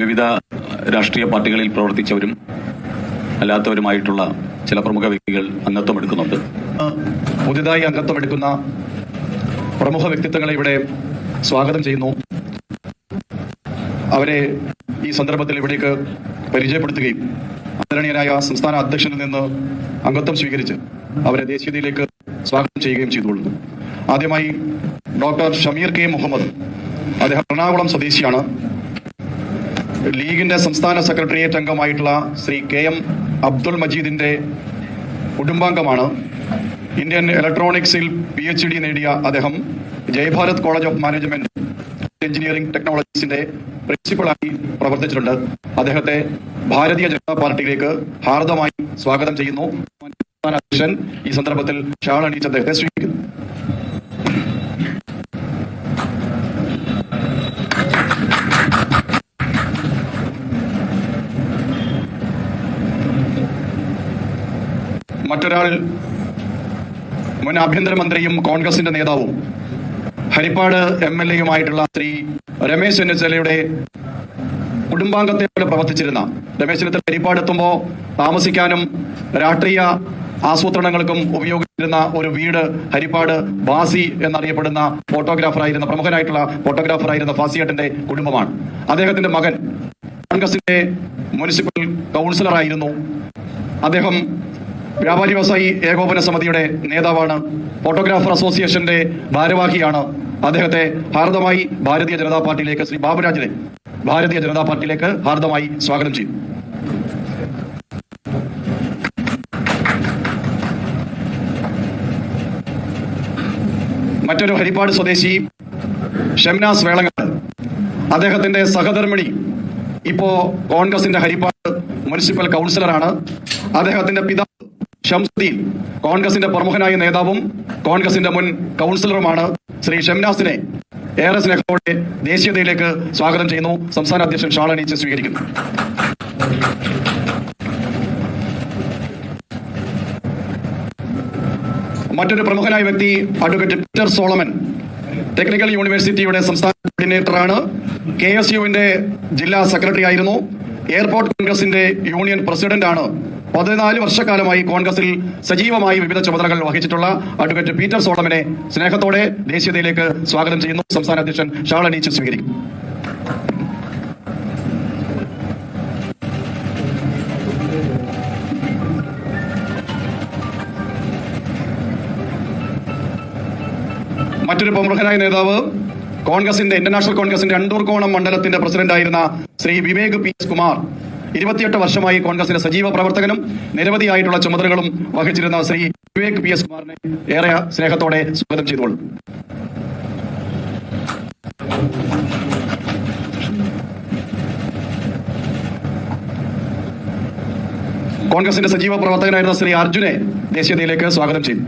വിവിധ രാഷ്ട്രീയ പാർട്ടികളിൽ പ്രവർത്തിച്ചവരും അല്ലാത്തവരുമായിട്ടുള്ള ചില പ്രമുഖ വ്യക്തികൾ അംഗത്വം എടുക്കുന്നുണ്ട്. പുതുതായി അംഗത്വം എടുക്കുന്ന പ്രമുഖ വ്യക്തിത്വങ്ങളെ ഇവിടെ സ്വാഗതം ചെയ്യുന്നു. അവരെ ഈ സന്ദർഭത്തിൽ ഇവിടേക്ക് പരിചയപ്പെടുത്തുകയും ആദരണീയനായ സംസ്ഥാന അധ്യക്ഷനിൽ നിന്ന് അംഗത്വം സ്വീകരിച്ച് അവരെ ദേശീയതയിലേക്ക് സ്വാഗതം ചെയ്യുകയും ചെയ്തുകൊള്ളുന്നു. ആദ്യമായി ഡോക്ടർ ഷമീർ കെ മുഹമ്മദ് അദ്ദേഹം എറണാകുളം സ്വദേശിയാണ്. ലീഗിന്റെ സംസ്ഥാന സെക്രട്ടേറിയറ്റ് അംഗമായിട്ടുള്ള ശ്രീ കെ എം അബ്ദുൾ മജീദിന്റെ കുടുംബാംഗമാണ്. ഇന്ത്യൻ ഇലക്ട്രോണിക്സിൽ പി എച്ച് ഡി നേടിയ അദ്ദേഹം Jayabharath college of management engineering ടെക്നോളജീസിന്റെ പ്രിൻസിപ്പളായി പ്രവർത്തിച്ചിട്ടുണ്ട്. അദ്ദേഹത്തെ ഭാരതീയ ജനതാ പാർട്ടിയിലേക്ക് ഹാർദമായി സ്വാഗതം ചെയ്യുന്നു. അധ്യക്ഷൻ ഈ സന്ദർഭത്തിൽ ഷാൾ അണിയിച്ച് അദ്ദേഹത്തെ സ്വീകരിക്കുന്നു. മറ്റൊരാൾ മുൻ ആഭ്യന്തരമന്ത്രിയും കോൺഗ്രസിന്റെ നേതാവും ഹരിപ്പാട് എം എൽ എയുമായിട്ടുള്ള ശ്രീ രമേശ് ചെന്നിത്തലയുടെ കുടുംബാംഗത്തെ പോലെ പ്രവർത്തിച്ചിരുന്ന രമേശ് ചെന്നിത്തല ഹരിപ്പാട് എത്തുമ്പോൾ താമസിക്കാനും രാഷ്ട്രീയ ആസൂത്രണങ്ങൾക്കും ഉപയോഗിച്ചിരുന്ന ഒരു വീട് ഹരിപ്പാട് ബാസി എന്നറിയപ്പെടുന്ന ഫോട്ടോഗ്രാഫറായിരുന്ന പ്രമുഖനായിട്ടുള്ള ഫോട്ടോഗ്രാഫറായിരുന്ന ഫാസിയേട്ടന്റെ കുടുംബമാണ്. അദ്ദേഹത്തിന്റെ മകൻ കോൺഗ്രസിന്റെ മുനിസിപ്പൽ കൗൺസിലറായിരുന്നു. അദ്ദേഹം വ്യാപാരി വ്യവസായി ഏകോപന സമിതിയുടെ നേതാവാണ്. ഫോട്ടോഗ്രാഫർ അസോസിയേഷന്റെ ഭാരവാഹിയാണ്. അദ്ദേഹത്തെ ഹാർദമായി ഭാരതീയ ജനതാ പാർട്ടിയിലേക്ക് ശ്രീ ബാബുരാജിനെ ഭാരതീയ ജനതാ പാർട്ടിയിലേക്ക് ഹാർദമായി സ്വാഗതം ചെയ്യും. മറ്റൊരു ഹരിപ്പാട് സ്വദേശി ഷംനാസ് വേളങ്ങൾ അദ്ദേഹത്തിന്റെ സഹധർമ്മിണി ഇപ്പോ കോൺഗ്രസിന്റെ ഹരിപ്പാട് മുനിസിപ്പൽ കൗൺസിലറാണ്. അദ്ദേഹത്തിന്റെ പിതാവ് ഷംസുദ്ദീൻ കോൺഗ്രസിന്റെ പ്രമുഖനായ നേതാവും കോൺഗ്രസിന്റെ മുൻ കൗൺസിലറുമാണ് ശ്രീ ഷംനാസിനെ ഏറെ സ്നേഹത്തോടെ ദേശീയതയിലേക്ക് സ്വാഗതം ചെയ്യുന്നു. സംസ്ഥാന അധ്യക്ഷൻ ഷാളണീച്ച് സ്വീകരിക്കുന്നു. മറ്റൊരു പ്രമുഖനായ വ്യക്തി അഡ്വക്കേറ്റ് പീറ്റർ സോളമൻ ടെക്നിക്കൽ യൂണിവേഴ്സിറ്റിയുടെ സംസ്ഥാന കോർഡിനേറ്ററാണ്. കെ എസ് യുവിന്റെ ജില്ലാ സെക്രട്ടറി ആയിരുന്നു എയർപോർട്ട് കോൺഗ്രസിന്റെ യൂണിയൻ പ്രസിഡന്റ് ആണ് പതിനാല് വർഷക്കാലമായി കോൺഗ്രസിൽ സജീവമായി വിവിധ ചുമതലകൾ വഹിച്ചിട്ടുള്ള അഡ്വക്കേറ്റ് പീറ്റർ സോളമനെ സ്നേഹത്തോടെ ദേശീയതയിലേക്ക് സ്വാഗതം ചെയ്യുന്നു. സംസ്ഥാന അധ്യക്ഷൻ ഷാളണീച്ച് സ്വീകരിക്കും. മറ്റൊരു പ്രമുഖനായ നേതാവ് കോൺഗ്രസിന്റെ ഇന്റർനാഷണൽ കോൺഗ്രസിന്റെ അണ്ടൂർകോണം മണ്ഡലത്തിന്റെ പ്രസിഡന്റായിരുന്ന ശ്രീ വിവേക് പി എസ് കുമാർ ഇരുപത്തിയെട്ട് വർഷമായി കോൺഗ്രസിന്റെ സജീവ പ്രവർത്തകനും നിരവധിയായിട്ടുള്ള ചുമതലകളും വഹിച്ചിരുന്ന ശ്രീ വിവേക് പി എസ് കുമാറിനെ ഏറെ സ്നേഹത്തോടെ സ്വാഗതം ചെയ്തോളും കോൺഗ്രസിന്റെ സജീവ പ്രവർത്തകനായിരുന്ന ശ്രീ അർജുനെ ദേശീയതയിലേക്ക് സ്വാഗതം ചെയ്തു.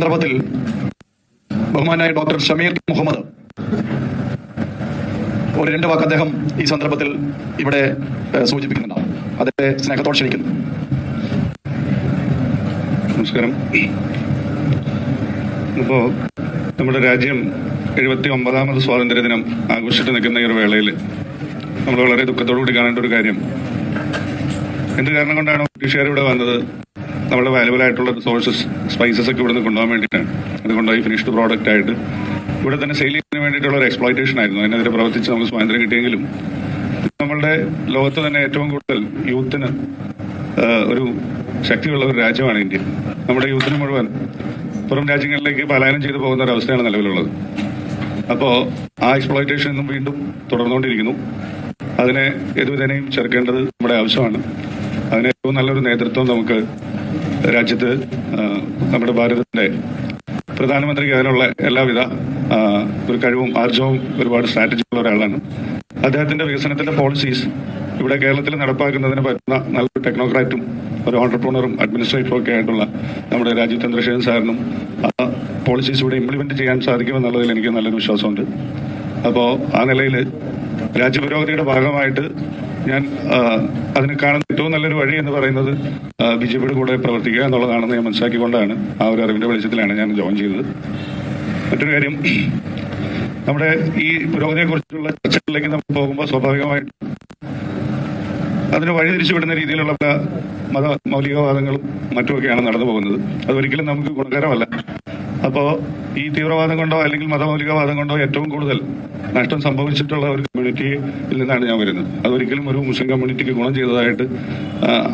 സന്ദർഭത്തിൽ ബഹുമാനായ ഡോക്ടർ ഷമീർ മുഹമ്മദ് ഒരു രണ്ട് വാക്ക് അദ്ദേഹം ഈ സന്ദർഭത്തിൽ ഇവിടെ സൂചിപ്പിക്കുന്നുണ്ടാവും. അദ്ദേഹത്തെ സ്നേഹത്തോടെ ക്ഷണിക്കുന്നു. നമസ്കാരം. ഇപ്പോൾ നമ്മുടെ രാജ്യം എഴുപത്തി ഒമ്പതാമത് സ്വാതന്ത്ര്യ ദിനം ആഘോഷിച്ചു നിൽക്കുന്ന ഈ ഒരു വേളയിൽ നമ്മൾ വളരെ ദുഃഖത്തോടുകൂടി കാണേണ്ട ഒരു കാര്യം. എന്ത് കാരണം കൊണ്ടാണ് ബ്രിട്ടീഷുകാർ ഇവിടെ വന്നത്? നമ്മുടെ വാല്യുബിൾ ആയിട്ടുള്ള റിസോഴ്സസ് സ്പൈസസ് ഒക്കെ ഇവിടെ നിന്ന് കൊണ്ടുപോകാൻ വേണ്ടിയിട്ടാണ്. അത് കൊണ്ടുപോയി ഫിനിഷ്ഡ് പ്രോഡക്റ്റ് ആയിട്ട് ഇവിടെ തന്നെ സെയിൽ ചെയ്യാൻ വേണ്ടിയിട്ടുള്ള ഒരു എക്സ്പ്ലോയിറ്റേഷൻ ആയിരുന്നു. അതിനെതിരെ പ്രവർത്തിച്ച് നമുക്ക് സ്വാതന്ത്ര്യം കിട്ടിയെങ്കിലും നമ്മളുടെ ലോകത്ത് തന്നെ ഏറ്റവും കൂടുതൽ യൂത്തിന് ഒരു ശക്തിയുള്ള ഒരു രാജ്യമാണ് ഇന്ത്യ. നമ്മുടെ യൂത്തിന് മുഴുവൻ പുറം രാജ്യങ്ങളിലേക്ക് പലായനം ചെയ്തു പോകുന്ന ഒരു അവസ്ഥയാണ് നിലവിലുള്ളത്. അപ്പോൾ ആ എക്സ്പ്ലോയിറ്റേഷൻ ഇന്നും വീണ്ടും തുടർന്നുകൊണ്ടിരിക്കുന്നു. അതിനെ ഏതുവിധേനയും ചെറുക്കേണ്ടത് നമ്മുടെ ആവശ്യമാണ്. അതിന് ഏറ്റവും നല്ലൊരു നേതൃത്വം നമുക്ക് രാജ്യത്ത് നമ്മുടെ ഭാരതത്തിന്റെ പ്രധാനമന്ത്രിക്ക് അതിനുള്ള എല്ലാവിധ ഒരു കഴിവും ആർജവും ഒരുപാട് സ്ട്രാറ്റജി ഉള്ള ഒരാളാണ്. അദ്ദേഹത്തിന്റെ വികസനത്തിന്റെ പോളിസീസ് ഇവിടെ കേരളത്തിൽ നടപ്പാക്കുന്നതിന് പറ്റുന്ന നല്ലൊരു ടെക്നോക്രാറ്റും ഒരു ഓണ്ടർപ്രണറും അഡ്മിനിസ്ട്രേറ്ററും ഒക്കെ ആയിട്ടുള്ള നമ്മുടെ രാജീവ് ചന്ദ്രശേഖരൻ സാറിനും ആ പോളിസീസ് ഇവിടെ ഇംപ്ലിമെന്റ് ചെയ്യാൻ സാധിക്കുമെന്നുള്ളതിൽ എനിക്ക് നല്ലൊരു വിശ്വാസമുണ്ട്. അപ്പോൾ ആ നിലയിൽ രാജ്യപുരോഗതിയുടെ ഭാഗമായിട്ട് ഞാൻ അതിനെ കാണുന്ന ഏറ്റവും നല്ലൊരു വഴി എന്ന് പറയുന്നത് ബി ജെ പിയുടെ കൂടെ പ്രവർത്തിക്കുക എന്നുള്ളതാണെന്ന് ഞാൻ മനസ്സിലാക്കിക്കൊണ്ടാണ് ആ ഒരു അറിവിന്റെ വെളിച്ചത്തിലാണ് ഞാൻ ജോയിൻ ചെയ്തത്. മറ്റൊരു കാര്യം നമ്മുടെ ഈ പുരോഗതിയെ കുറിച്ചുള്ള ചർച്ചകളിലേക്ക് നമ്മൾ പോകുമ്പോൾ സ്വാഭാവികമായിട്ട് അതിന് വഴി വിടുന്ന രീതിയിലുള്ള പല മത മൗലികവാദങ്ങളും മറ്റുമൊക്കെയാണ് നടന്നു പോകുന്നത്. അതൊരിക്കലും നമുക്ക് ഗുണകരമല്ല. അപ്പോ ഈ തീവ്രവാദം കൊണ്ടോ അല്ലെങ്കിൽ മതമൗലികവാദം കൊണ്ടോ ഏറ്റവും കൂടുതൽ നഷ്ടം സംഭവിച്ചിട്ടുള്ള ഒരു കമ്മ്യൂണിറ്റിയിൽ നിന്നാണ് ഞാൻ വരുന്നത്. അതൊരിക്കലും ഒരു മുസ്ലിം കമ്മ്യൂണിറ്റിക്ക് ഗുണം ചെയ്തതായിട്ട്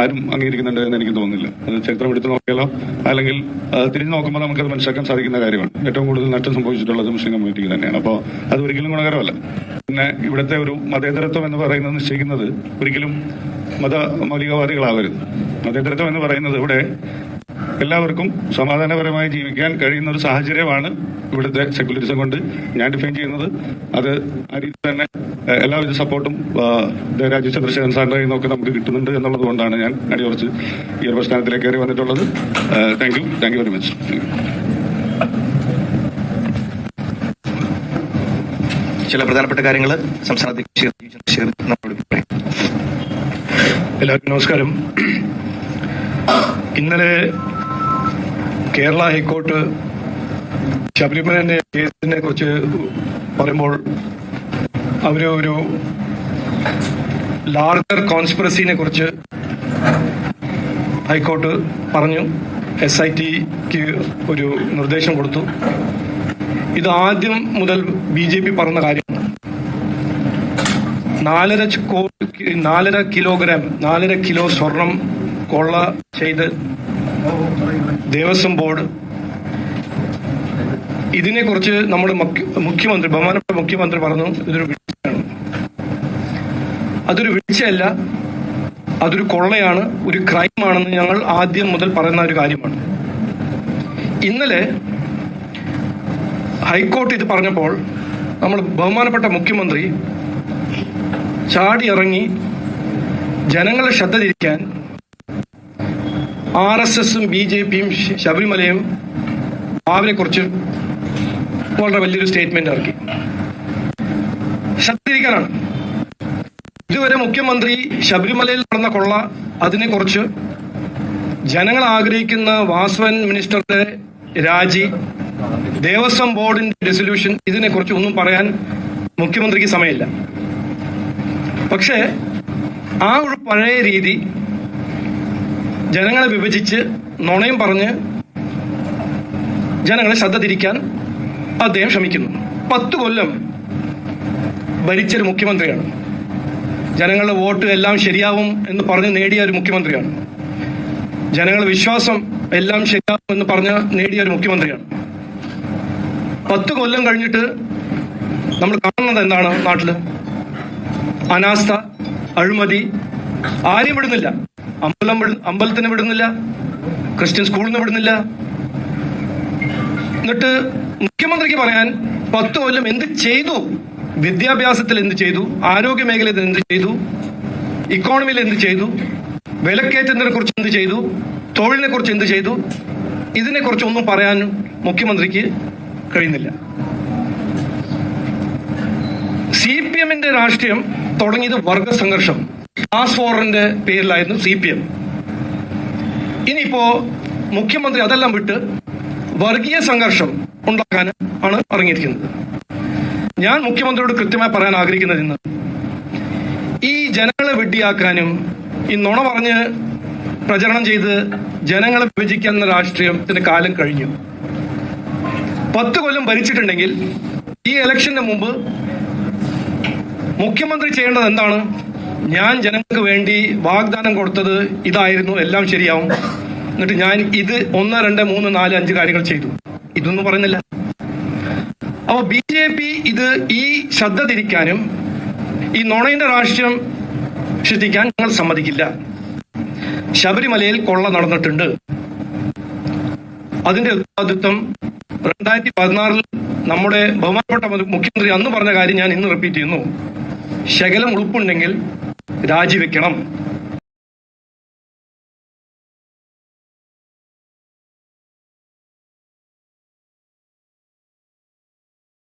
ആരും അംഗീകരിക്കുന്നുണ്ട് എന്ന് എനിക്ക് തോന്നുന്നില്ല. അത് ചരിത്രം എടുത്തു നോക്കിയാലോ അല്ലെങ്കിൽ തിരിഞ്ഞു നോക്കുമ്പോൾ നമുക്കത് മനസ്സിലാക്കാൻ സാധിക്കുന്ന കാര്യമാണ്. ഏറ്റവും കൂടുതൽ നഷ്ടം സംഭവിച്ചിട്ടുള്ളത് മുസ്ലിം കമ്മ്യൂണിറ്റിക്ക് തന്നെയാണ്. അപ്പോൾ അത് ഒരിക്കലും ഗുണകരമല്ല. പിന്നെ ഇവിടുത്തെ ഒരു മതേതരത്വം എന്ന് പറയുന്നത് നിശ്ചയിക്കുന്നത് ഒരിക്കലും മത മൗലികവാദികളാവരുത്. മതേതരത്വം എന്ന് പറയുന്നത് ഇവിടെ എല്ലാവർക്കും സമാധാനപരമായി ജീവിക്കാൻ കഴിയുന്ന ഒരു സാഹചര്യമാണ് ഇവിടുത്തെ സെക്യുലറിസം കൊണ്ട് ഞാൻ ഡിഫൈൻ ചെയ്യുന്നത്. അത് ആ രീതിയിൽ തന്നെ എല്ലാവിധ സപ്പോർട്ടും രാജീവ് ചന്ദ്രശേഖരൻ സാറിന്റെ കയ്യിൽ നിന്നൊക്കെ നമുക്ക് കിട്ടുന്നുണ്ട് എന്നുള്ളത് കൊണ്ടാണ് ഞാൻ അടിയുറച്ച് ഈ ഒരു പ്രസ്ഥാനത്തിലേക്ക് കയറി വന്നിട്ടുള്ളത്. Thank you thank you very much ചില പ്രധാനപ്പെട്ട കാര്യങ്ങൾ സംസ്ഥാന എല്ലാവർക്കും നമസ്കാരം. ഇന്നലെ കേരള ഹൈക്കോർട്ട് ശബരിമലന്റെ കേസിനെ കുറിച്ച് പറയുമ്പോൾ അവർ ഒരു ലാർജർ കോൺസ്പിറസിനെ കുറിച്ച് ഹൈക്കോർട്ട് പറഞ്ഞു. എസ് ഐ ടിക്ക് ഒരു നിർദ്ദേശം കൊടുത്തു. ഇത് ആദ്യം മുതൽ ബി ജെ പി പറഞ്ഞ കാര്യമാണ് നാലര നാലര കിലോഗ്രാം നാലര കിലോ സ്വർണം കൊള്ള ചെയ്ത് ദേവസ്വം ബോർഡ്. ഇതിനെക്കുറിച്ച് നമ്മുടെ മുഖ്യമന്ത്രി ബഹുമാനപ്പെട്ട മുഖ്യമന്ത്രി പറഞ്ഞു ഇതൊരു വീഴ്ചയാണ് അതൊരു വീഴ്ചയല്ല അതൊരു കൊള്ളയാണ് ഒരു ക്രൈമാണെന്ന് ഞങ്ങൾ ആദ്യം മുതൽ പറയുന്ന ഒരു കാര്യമാണ്. ഇന്നലെ ഹൈക്കോർട്ട് ഇത് പറഞ്ഞപ്പോൾ നമ്മൾ ബഹുമാനപ്പെട്ട മുഖ്യമന്ത്രി ചാടി ഇറങ്ങി ജനങ്ങളെ ശ്രദ്ധ തിരിക്കാൻ ആർ എസ് എസും ബി ജെ പിയും ശബരിമലയും അവരെ കുറിച്ച് വളരെ വലിയൊരു സ്റ്റേറ്റ്മെന്റ് ഇറക്കി. ശക്തീകരിക്കാനാണ് ഇതുവരെ മുഖ്യമന്ത്രി ശബരിമലയിൽ നടന്ന കൊള്ള അതിനെക്കുറിച്ച് ജനങ്ങൾ ആഗ്രഹിക്കുന്ന വാസവൻ മിനിസ്റ്ററുടെ രാജി ദേവസ്വം ബോർഡിന്റെ റെസൊല്യൂഷൻ ഇതിനെക്കുറിച്ച് ഒന്നും പറയാൻ മുഖ്യമന്ത്രിക്ക് സമയമില്ല. പക്ഷേ ആ ഒരു പഴയ രീതി ജനങ്ങളെ വിഭജിച്ച് നുണയും പറഞ്ഞ് ജനങ്ങളെ ശ്രദ്ധ തിരിക്കാൻ അദ്ദേഹം ശ്രമിക്കുന്നു. പത്ത് കൊല്ലം ഭരിച്ചൊരു മുഖ്യമന്ത്രിയാണ്. ജനങ്ങളുടെ വോട്ട് എല്ലാം ശരിയാവും എന്ന് പറഞ്ഞ് നേടിയ ഒരു മുഖ്യമന്ത്രിയാണ്. ജനങ്ങളുടെ വിശ്വാസം എല്ലാം ശരിയാവും എന്ന് പറഞ്ഞ് നേടിയ ഒരു മുഖ്യമന്ത്രിയാണ്. പത്ത് കൊല്ലം കഴിഞ്ഞിട്ട് നമ്മൾ കാണുന്നത് എന്താണ് നാട്ടിൽ അനാസ്ഥ അഴിമതി ആരെയും വിടുന്നില്ല. അമ്പലം അമ്പലത്തിന് വിടുന്നില്ല ക്രിസ്ത്യൻ സ്കൂളിൽ നിന്ന് വിടുന്നില്ല. എന്നിട്ട് മുഖ്യമന്ത്രിക്ക് പറയാൻ പത്ത് കൊല്ലം എന്ത് ചെയ്തു? വിദ്യാഭ്യാസത്തിൽ എന്ത് ചെയ്തു? ആരോഗ്യ മേഖലയിൽ എന്ത് ചെയ്തു? ഇക്കോണമിയിൽ എന്ത് ചെയ്തു? വിലക്കയറ്റത്തിനെ കുറിച്ച് എന്ത് ചെയ്തു? തൊഴിലിനെ കുറിച്ച് എന്ത് ചെയ്തു? ഇതിനെക്കുറിച്ച് ഒന്നും പറയാൻ മുഖ്യമന്ത്രിക്ക് കഴിയുന്നില്ല. സി പി എമ്മിന്റെ രാഷ്ട്രീയം തുടങ്ങിയത് വർഗ സംഘർഷം ക്ലാസ് ഫോറിന്റെ പേരിലായിരുന്നു സി പി എം ഇനിയിപ്പോ മുഖ്യമന്ത്രി അതെല്ലാം വിട്ട് വർഗീയ സംഘർഷം ഉണ്ടാക്കാൻ ആണ് ഇറങ്ങിയിരിക്കുന്നത്. ഞാൻ മുഖ്യമന്ത്രിയോട് കൃത്യമായി പറയാൻ ആഗ്രഹിക്കുന്നത് ഇന്ന്. ഈ ജനങ്ങളെ വെട്ടിയാക്കാനും ഈ നുണ പറഞ്ഞ് പ്രചരണം ചെയ്ത് ജനങ്ങളെ വിഭജിക്കുന്ന രാഷ്ട്രീയത്തിന്റെ കാലം കഴിഞ്ഞു. പത്ത് കൊല്ലം ഭരിച്ചിട്ടുണ്ടെങ്കിൽ ഈ ഇലക്ഷന് മുമ്പ് മുഖ്യമന്ത്രി ചെയ്യേണ്ടത് എന്താണ്? ഞാൻ ജനങ്ങൾക്ക് വേണ്ടി വാഗ്ദാനം കൊടുത്തത് ഇതായിരുന്നു എല്ലാം ശരിയാവും. എന്നിട്ട് ഞാൻ ഇത് ഒന്ന് രണ്ട് മൂന്ന് നാല് അഞ്ച് കാര്യങ്ങൾ ചെയ്തു. ഇതൊന്നും പറയുന്നില്ല. അപ്പോൾ ബി ജെ പി ഇത് ഈ ശ്രദ്ധ തിരിക്കാനും ഈ നുണയുടെ രാഷ്ട്രീയം സൃഷ്ടിക്കാൻ ഞങ്ങൾ സമ്മതിക്കില്ല. ശബരിമലയിൽ കൊള്ള നടന്നിട്ടുണ്ട്. അതിന്റെ ഉത്തരവാദിത്വം രണ്ടായിരത്തി പതിനാറിൽ നമ്മുടെ ബഹുമാനപ്പെട്ട മുഖ്യമന്ത്രി അന്ന് പറഞ്ഞ കാര്യം ഞാൻ ഇന്ന് റിപ്പീറ്റ് ചെയ്യുന്നു. ശകലം ഉളുപ്പുണ്ടെങ്കിൽ രാജിവെക്കണം.